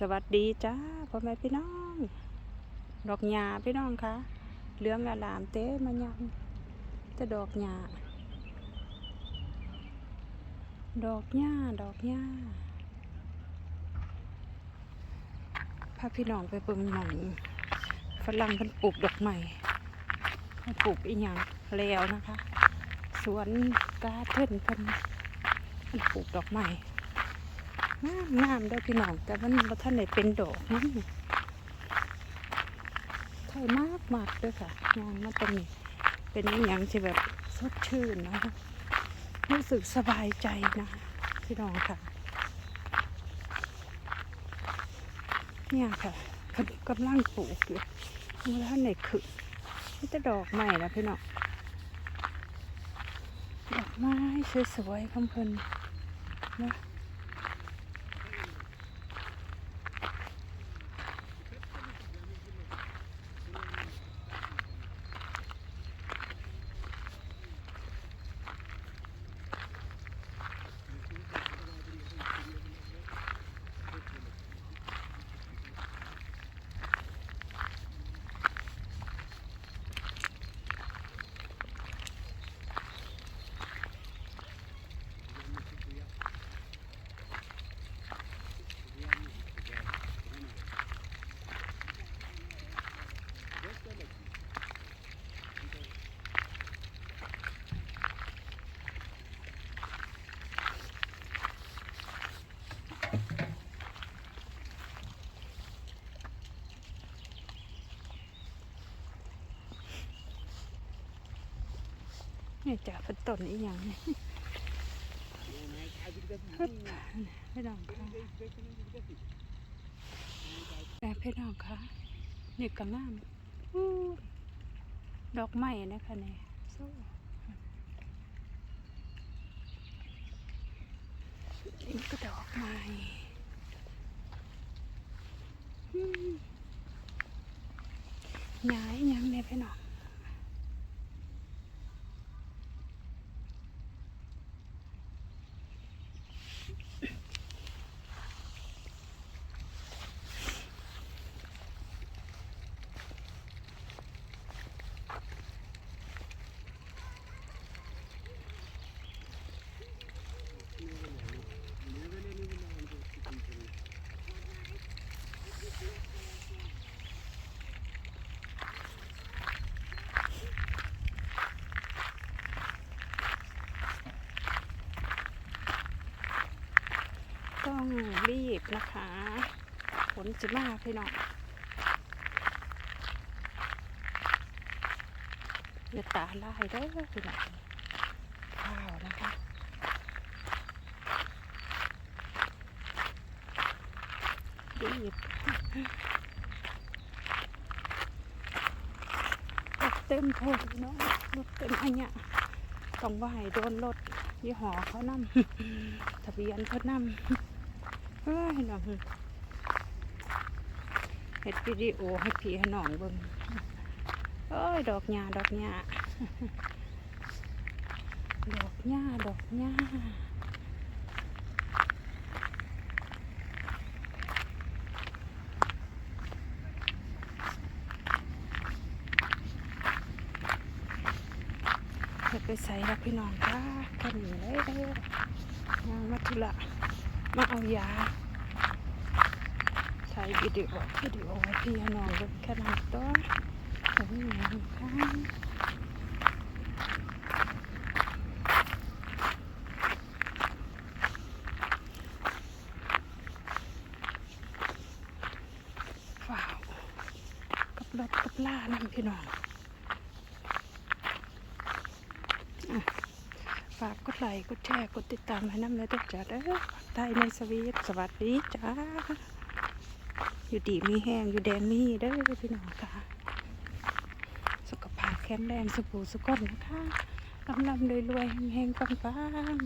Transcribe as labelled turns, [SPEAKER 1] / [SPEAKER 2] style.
[SPEAKER 1] สวัสดีจ้าพ่อแม่พี่น้อง ดอกหญ้าพี่น้องคะเหลืองอลามเต้มันยังจะดอกหญ้าดอกหญ้าดอกหญ้าพาพี่น้องไปเบิ่งหมองฝรั่งเพิ่นปลูกดอกใหม่เพิ่นปลูกอีหยังแล้วนะคะ สวนกาเทนเพิ่นเพิ่นปลูกดอกใหม่ งามเด้อพี่น้อง แต่มันบ่ทันได้เป็นดอกนะไทยมากมากเด้วยค่ะ งานมาตรงนี้เป็นอย่างที่แบบสดชื่นนะคะรู้สึกสบายใจนะพี่น้องค่ะ เนี่ยค่ะกำลังปลูกอยู่เมื่อท่านไหนคือนี่จะดอกใหม่แล้วพี่น้องดอกไม้สวยๆของเพิ่นนะ นี่จ้ะเป็นต้นอีหยังนี่ฮึบพี่น้องค่ะแต่พี่น้องค่ะนี่ก็งามดอกไม้นะคะเนี่ยนี่ก็ดอกไม้ย้ายยังเนี่ยพี่น้อง ต้องรีบนะคะฝนจะมาพี่น้องอย่าตาลายเด้อพี่น้องข้าวนะคะรีบรถเต็มโพดพี่น้องรถเต็มอันเนี้ยต้องไหวโดนรถยี่ห้อเขานำทะเบียนเขานำ เฮ้ยน้องเฮ็ดวิดีโอให้พี่ให้น้องเบิ่งเอ้ยดอกหญ้าดอกหญ้าดอกหญ้าดอกหญ้าเฮ็ดไปใส่ล้วพี่น้องค่ะกันเลยเด้องานมาธุระ มาเอายาถ่ายวิดีโอวิดีโอพี่น้องเบิ่งแค่นั้นตัวโอ้ยหยังค่ะว้าว กับรถกับล่านั่นพี่น้องอะ ฝากกดไลค์กดแชร์กดติดตามให้น้ำเลยทุกจ้าเด้อใต้ในสวีทสวัสดีจ้า อยู่ดีมีแห้งอยู่แดนมีเด้อพี่น้องค่ะ สุขภาพแข็งแรงสุขูสุขคนนะคะลำลำรวยรวยแห้งๆปัง